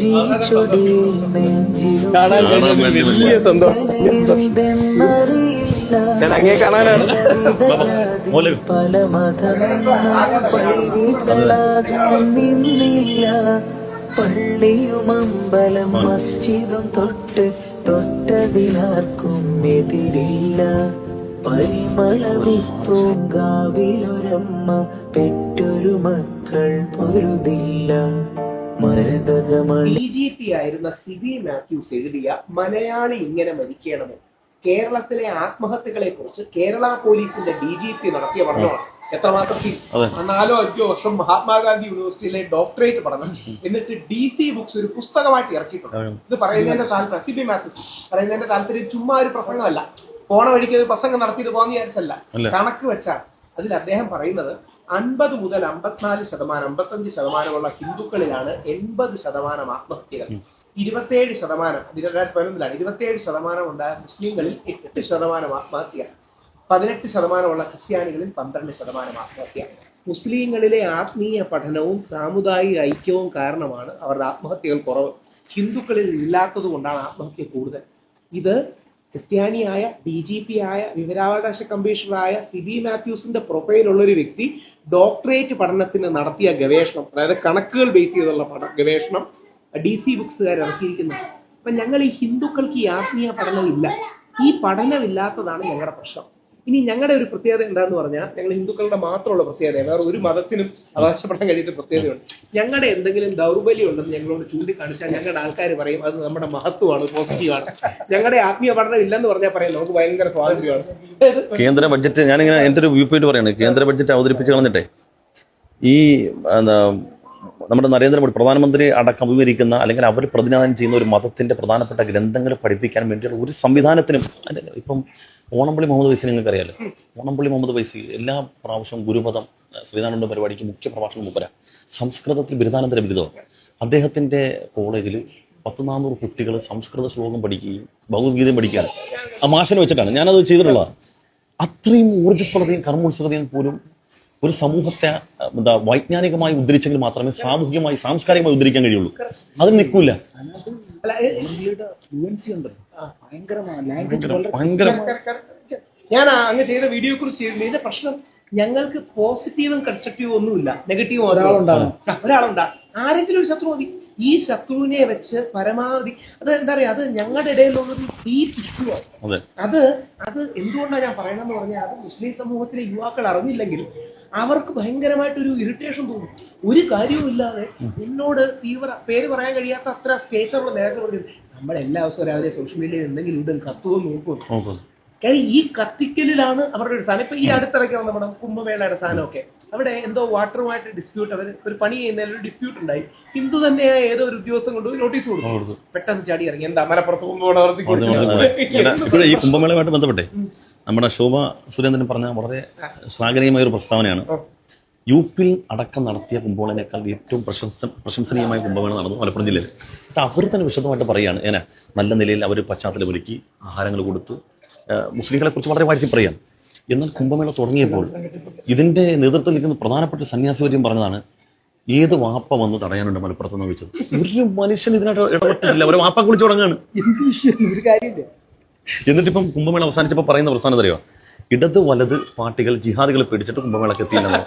ജീവിച്ചൊടിയിൽ നെഞ്ചിലും കാണാൻ കഴിഞ്ഞ വലിയ സന്തോഷം എന്തെന്നറിയില്ല ഞാൻ അങ്ങേ കാണാനാണ് ജാതി പല മതമെന്ന പൈരികളാകാൻ നിന്നില്ല പള്ളിയും അമ്പലം മസ്ജിദും തൊട്ട് തൊട്ടതിനാർക്കും എതിരില്ല പരിമളവിപ്പൂങ്കാവിലൊരമ്മ പെറ്റൊരു മക്കൾ പൊരുതില്ല. ഡി ജി പി ആയിരുന്ന സിബി മാത്യൂസ് എഴുതിയ മലയാളി ഇങ്ങനെ മരിക്കണമോ? കേരളത്തിലെ ആത്മഹത്യകളെ കുറിച്ച് കേരള പോലീസിന്റെ ഡി ജി പി നടത്തിയ പഠനമാണ്. എത്രമാത്രം? നാലോ അഞ്ചോ വർഷം മഹാത്മാഗാന്ധി യൂണിവേഴ്സിറ്റിയിലെ ഡോക്ടറേറ്റ് പഠനം. എന്നിട്ട് ഡി സി ബുക്സ് ഒരു പുസ്തകമായിട്ട് ഇറക്കിയിട്ടുണ്ട്. ഇത് പറയുന്നതിന്റെ താല്പര്യം സിബി മാത്യൂസ്. പറയുന്നതിന്റെ താല്പര്യം ചുമ്മാ ഒരു പ്രസംഗമല്ല. പോണ വഴിക്ക് ഒരു പ്രസംഗം നടത്തിയിട്ട് പോകാന്ന് വിചാരിച്ചല്ല. കണക്ക് വെച്ചാൽ അതിൽ അദ്ദേഹം പറയുന്നത് അൻപത് മുതൽ അമ്പത്തിനാല് ശതമാനം അമ്പത്തഞ്ച് ശതമാനമുള്ള ഹിന്ദുക്കളിലാണ് എൺപത് ശതമാനം ആത്മഹത്യകൾ. ഇരുപത്തിയേഴ് ശതമാനം രണ്ടായിരത്തി പതിനൊന്നിലാണ് ഇരുപത്തിയേഴ് ശതമാനം ഉണ്ടായ മുസ്ലിങ്ങളിൽ എട്ട് ശതമാനം ആത്മഹത്യ. പതിനെട്ട് ശതമാനമുള്ള ക്രിസ്ത്യാനികളിൽ പന്ത്രണ്ട് ശതമാനം ആത്മഹത്യ. മുസ്ലിങ്ങളിലെ ആത്മീയ പഠനവും സാമുദായിക ഐക്യവും കാരണമാണ് അവരുടെ ആത്മഹത്യകൾ കുറവ്. ഹിന്ദുക്കളിൽ ഇല്ലാത്തത് കൊണ്ടാണ് ആത്മഹത്യ കൂടുതൽ. ഇത് ക്രിസ്ത്യാനിയായ ഡി ജി പി ആയ വിവരാവകാശ കമ്മീഷണറായ സിബി മാത്യൂസിന്റെ പ്രൊഫൈലുള്ള ഒരു വ്യക്തി ഡോക്ടറേറ്റ് പഠനത്തിന് നടത്തിയ ഗവേഷണം അതായത് കണക്കുകൾ ബേസ് ചെയ്തുള്ള പഠ ഗവേഷണം ഡി സി ബുക്സുകാർ ഇറക്കിയിരിക്കുന്നത്. അപ്പൊ ഞങ്ങൾ ഈ ഹിന്ദുക്കൾക്ക് ഈ ആത്മീയ പഠനമില്ല. ഈ പഠനമില്ലാത്തതാണ് ഞങ്ങളുടെ പ്രശ്നം. ഇനി ഞങ്ങളുടെ ഒരു പ്രത്യേകത എന്താന്ന് പറഞ്ഞാൽ ഞങ്ങൾ ഹിന്ദുക്കളുടെ മാത്രമുള്ള പ്രത്യേകത വേറെ ഒരു മതത്തിനും അവകാശപ്പെടാൻ കഴിയുന്ന പ്രത്യേകതയുണ്ട്. ഞങ്ങളുടെ എന്തെങ്കിലും ദൗർബല്യം ഉണ്ടെന്ന് ഞങ്ങളോട് ചൂണ്ടിക്കാണിച്ചാൽ ഞങ്ങളുടെ ആൾക്കാർ പറയും അത് നമ്മുടെ മഹത്വമാണ് പോസിറ്റീവാണ്. ഞങ്ങളുടെ ആത്മീയ പഠനം ഇല്ലെന്ന് പറഞ്ഞാൽ പറയാം നമുക്ക് ഭയങ്കര സ്വാതന്ത്ര്യമാണ്. കേന്ദ്ര ബഡ്ജറ്റ് ഞാനിങ്ങനെ എന്റെ ഒരു വ്യൂ പോയിന്റ് പറയുന്നത് കേന്ദ്ര ബഡ്ജറ്റ് അവതരിപ്പിച്ച് കളഞ്ഞിട്ടെ. ഈ എന്താ നമ്മുടെ നരേന്ദ്രമോദി പ്രധാനമന്ത്രി അടക്കം അഭിമുഖീകരിക്കുന്ന അല്ലെങ്കിൽ അവർ പ്രതിനിധാനം ചെയ്യുന്ന ഒരു മതത്തിന്റെ പ്രധാനപ്പെട്ട ഗ്രന്ഥങ്ങൾ പഠിപ്പിക്കാൻ വേണ്ടിയുള്ള ഒരു സംവിധാനത്തിനും ഇപ്പം ഓണംപള്ളി മുഹമ്മദ് വൈസി നിങ്ങൾക്ക് അറിയാലോ ഓണംപള്ളി മുഹമ്മദ് വൈസി എല്ലാ പ്രാവശ്യവും ഗുരുപദം ശ്രീനാരായണ പരിപാടിക്ക് മുഖ്യ പ്രഭാഷണം മുപ്പര സംസ്കൃതത്തിൽ ബിരുദാനന്തര ബിരുദമാണ് അദ്ദേഹത്തിന്റെ കോളേജിൽ പത്ത് നാനൂറ് കുട്ടികൾ സംസ്കൃത ശ്ലോകം പഠിക്കുകയും ഭഗവത്ഗീതയും പഠിക്കുകയാണ്. ആ മാഷനെ വെച്ചിട്ടാണ്. ഞാനത് ചെയ്തിട്ടുള്ളതാണ്. അത്രയും ഊർജസ്വലതയും കർമ്മോത്സവതയും പോലും ഒരു സമൂഹത്തെ എന്താ വൈജ്ഞാനികമായി ഉദ്ധരിച്ചെങ്കിൽ മാത്രമേ സാമൂഹികമായി സാംസ്കാരികമായി ഉദ്ധരിക്കാൻ കഴിയുള്ളൂ. അത് നിൽക്കൂല. ഞാൻ അങ്ങ് ചെയ്ത വീഡിയോ കുറിച്ച് ഇതിന്റെ പ്രശ്നം ഞങ്ങൾക്ക് പോസിറ്റീവും കൺസ്ട്രക്റ്റീവും ഒന്നുമില്ല. നെഗറ്റീവും ഒരാളുണ്ടാകും ഒരാളുണ്ടാകും ആരെങ്കിലും ഒരു ശത്രു മതി. ഈ ശത്രുവിനെ വെച്ച് പരമാവധി അത് എന്താ പറയാ അത് ഞങ്ങളുടെ ഇടയിലുള്ളൊരു ഡീപ് ഇഷ്യൂ ആണ്. അതെ. അത് അത് എന്തുകൊണ്ടാണ് ഞാൻ പറയണമെന്ന് പറഞ്ഞാൽ അത് മുസ്ലിം സമൂഹത്തിലെ യുവാക്കൾ അറിഞ്ഞില്ലെങ്കിൽ അവർക്ക് ഭയങ്കരമായിട്ടൊരു ഇറിറ്റേഷൻ തോന്നും. ഒരു കാര്യവുമില്ലാതെ എന്നോട് തീവ്ര പേര് പറയാൻ കഴിയാത്ത അത്ര സ്റ്റേച്ചറുള്ള നേരത്തെ പറഞ്ഞു നമ്മൾ എല്ലാ ദിവസവും രാവിലെ സോഷ്യൽ മീഡിയയിൽ എന്തെങ്കിലും ഉണ്ട് കത്തുവോ നോക്കും. കാര്യം ഈ കത്തിക്കലിലാണ് അവരുടെ ഒരു സാധനം. ഇപ്പൊ ഈ അടുത്തിറക്കി വന്ന നമ്മുടെ കുംഭമേളയുടെ സാധനമൊക്കെ. അവിടെ എന്തോ വാട്ടറുമായിട്ട് ഡിസ്പ്യൂട്ട് അവർ ഒരു പണി ചെയ്യുന്നതിൽ ഒരു ഡിസ്പ്യൂട്ട് ഉണ്ടായി. ഹിന്ദു തന്നെയായ ഏതോ ഒരു ഉദ്യോഗസ്ഥം കൊണ്ട് നോട്ടീസ് കൊടുത്തു. പെട്ടെന്ന് ചാടി ഇറങ്ങി. എന്താ മലപ്പുറത്ത് കുംഭമേള നടത്തി ഈ കുംഭമേളയുമായിട്ട് ബന്ധപ്പെട്ടെ? നമ്മുടെ ശോഭ സുരേന്ദ്രൻ പറഞ്ഞ വളരെ ശ്ലാഘനീയമായ ഒരു പ്രസ്താവനയാണ്. യു പിയിൽ അടക്കം നടത്തിയ കുംഭമേളനേക്കാൾ ഏറ്റവും പ്രശംസ പ്രശംസനീയമായ കുംഭമേള നടന്നു മലപ്പുറം ജില്ലയിൽ. എന്നിട്ട് അവർ തന്നെ വിശദമായിട്ട് പറയുകയാണ്. ഏനാ നല്ല നിലയിൽ അവർ പശ്ചാത്തലം ഒരുക്കി ആഹാരങ്ങൾ കൊടുത്ത്. മുസ്ലിങ്ങളെക്കുറിച്ച് മുസ്ലിങ്ങളെ കുറിച്ച് വളരെ വാഴ്ച പറയാം. എന്നാൽ കുംഭമേള തുടങ്ങിയപ്പോൾ ഇതിന്റെ നേതൃത്വം നിൽക്കുന്ന പ്രധാനപ്പെട്ട സന്യാസിവര്യം പറഞ്ഞതാണ് ഏത് വാപ്പ വന്ന് തടയാനുണ്ട് മലപ്പുറത്ത്? എന്ന് ചോദിച്ചത്. ഒരു മനുഷ്യൻ ഇതിനായിട്ട് ഇടപെട്ടില്ല ഒരു വാപ്പ കുളിച്ച് തുടങ്ങാണ്. കാര്യമില്ല കുംഭമേള അവസാനിച്ചപ്പോൾ പറയുന്ന പ്രസ്ഥാനം അറിയോ ഇടത് വലത് പാർട്ടികൾ ജിഹാദികളെ പേടിച്ചിട്ട് കുംഭമേളക്ക് എത്തിയില്ലെന്ന്?